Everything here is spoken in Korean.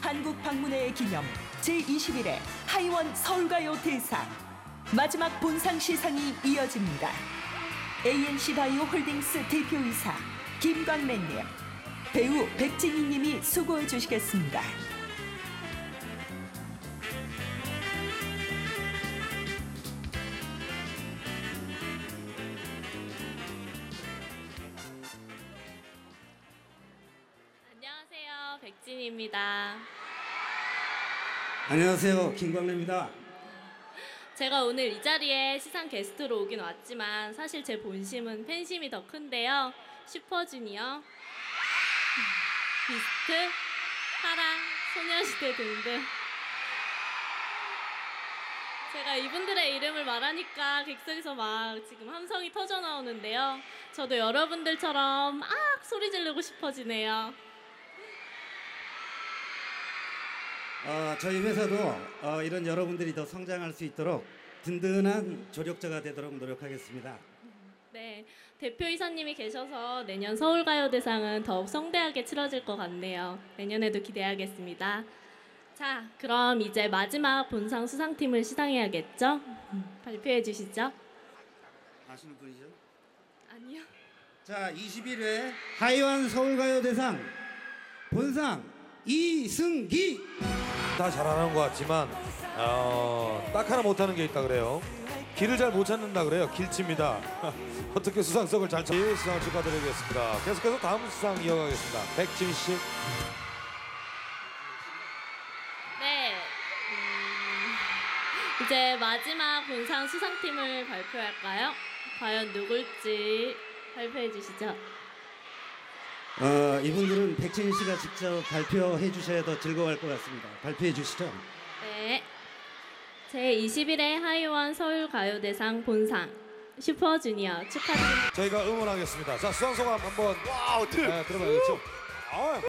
한국 방문회의 기념 제21회 하이원 서울가요 대상 마지막 본상 시상이 이어집니다. ANC 바이오 홀딩스 대표이사 김광래님, 배우 백진희님이 수고해 주시겠습니다. 백진입니다. 안녕하세요. 김광래입니다. 제가 오늘 이 자리에 시상 게스트로 오긴 왔지만 사실 제 본심은 팬심이 더 큰데요. 슈퍼주니어, 비스트, 카라, 소녀시대 등등. 제가 이분들의 이름을 말하니까 객석에서 막 지금 함성이 터져 나오는데요. 저도 여러분들처럼 막 소리 지르고 싶어지네요. 어, 저희 회사도 어, 이런 여러분들이 더 성장할 수 있도록 든든한 조력자가 되도록 노력하겠습니다. 네, 대표이사님이 계셔서 내년 서울가요대상은 더욱 성대하게 치러질 것 같네요. 내년에도 기대하겠습니다. 자, 그럼 이제 마지막 본상 수상팀을 시상해야겠죠? 음, 발표해 주시죠. 아시는 분이죠? 아니요. 자, 21회 하이완 서울가요대상 본상 이승기. 다 잘하는 것 같지만 어, 딱 하나 못하는 게 있다 그래요. 길을 잘 못 찾는다 그래요. 길치입니다. 어떻게 수상석을 잘 찾... 예, 수상을 축하드리겠습니다. 계속해서 다음 수상 이어가겠습니다. 백진 씨. 네. 음, 이제 마지막 본상 수상팀을 발표할까요? 과연 누굴지 발표해 주시죠. 어, 이분들은 백진 씨가 직접 발표해 주셔야 더 즐거워할 것 같습니다. 발표해 주시죠. 네. 제21회 하이원 서울가요대상 본상 슈퍼주니어 축하드립니다. 저희가 응원하겠습니다. 자, 수상 소감 한번 와우, 네, 들어봐야겠죠. 아,